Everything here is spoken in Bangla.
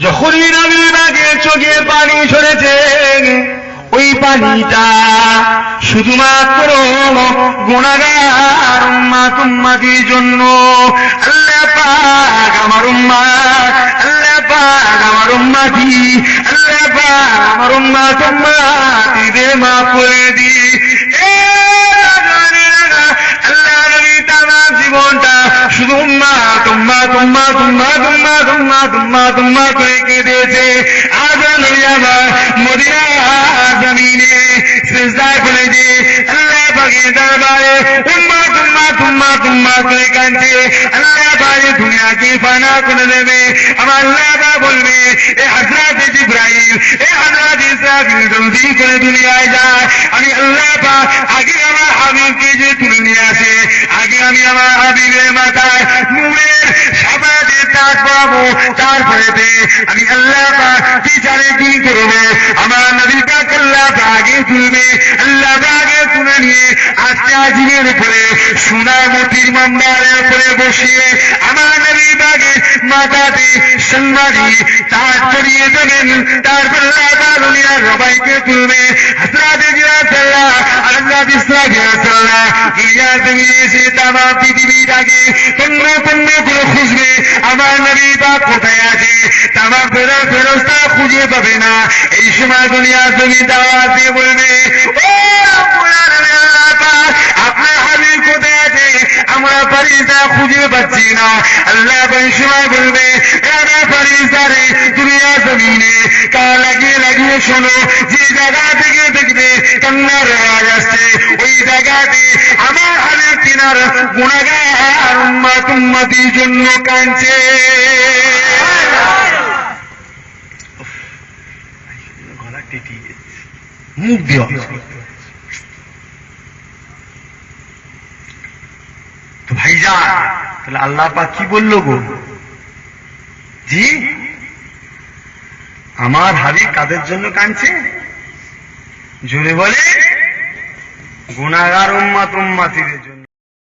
যখনই নবী বাগে চোখে পানি ঝরেছে ওই পানিটা শুধুমাত্র গুণাগার উম্মা তুম্মাদের জন্য। আল্লাহ পাক আমার উম্মা আল্লাহ পাক আমার উম্মাদি আল্লাহ পাক আমার উম্মা উম্মাতিদের তুম্মা তুম্মা তুম্মা তুম্মা তুম্মা তুম্মা করে কেঁদেছে। আজ নবী আমার মদিনা জমিনে সিজদা করে যে আল্লাহ পাকের দরবারে উম্মা তুম্মা তুম্মা তুম্মা করে কাঁদছে। আল্লাহ পাকে দুনিয়াকে ফানা করে দেবে। আমার আল্লাহ বলবে, এ হযরত জিব্রাইল, এ হযরত ইসরাফিল জলদি করে দুনিয়ায় যায় আমি আল্লাহ পাক আগে আমার হাবিবকে যে তুলে নিয়ে আসে, আগে আমি আমার হাবিবের মাথায় নূরের তাজ পাবো তারপরেতে আমি আল্লাহ পাক বিচারে কি করব। আমার নবী পাক আল্লাহ আগে তুলবে, আল্লাহ আগে তুলে নিয়ে আজকে আজিমের উপরে সোনার মতির মাম্বারের উপরে বসিয়ে আমার নবী পাকে মাথাতে সন্মানি তার চড়িয়ে দেবেন তারপর আল্লাহ সবাইকে তুলবে। হাসরাতে জিরাতাল্লাহ আল্লাহ বিসরাজিরাতাল্লাহ দুনিয়া তুমি এসে তামা পৃথিবীটাকে পণ্য পণ্য করে খুঁজবে আমার নবী পাক কোথায় আছে তামা ফেরত ফেরস্তা খুঁজে পাবে না। এই সময় দুনিয়া তুমি দাওয়া দিয়ে বলবে আপনার কোথায় আছে? আমরা পারিসা খুঁজে পাচ্ছি না। আল্লাহ সময় বলবে পারিসারে দুনিয়া জমিনে লাগিয়ে লাগিয়ে শোনো, যে জায়গা থেকে দেখবে কান্নার আওয়াজ আসছে ওই জায়গাতে আমার হাবিব তিনার গুণাগার উম্মাতির জন্য কাঁদছে। মুখ তো ভাইজা তাহলে আল্লাহ পাক কি বলল গো? জি আমার হাবি কাদের জন্য কাঁদছে? জোরে বলে গুণাগার উম্মাত উম্মাতিদের জন্য।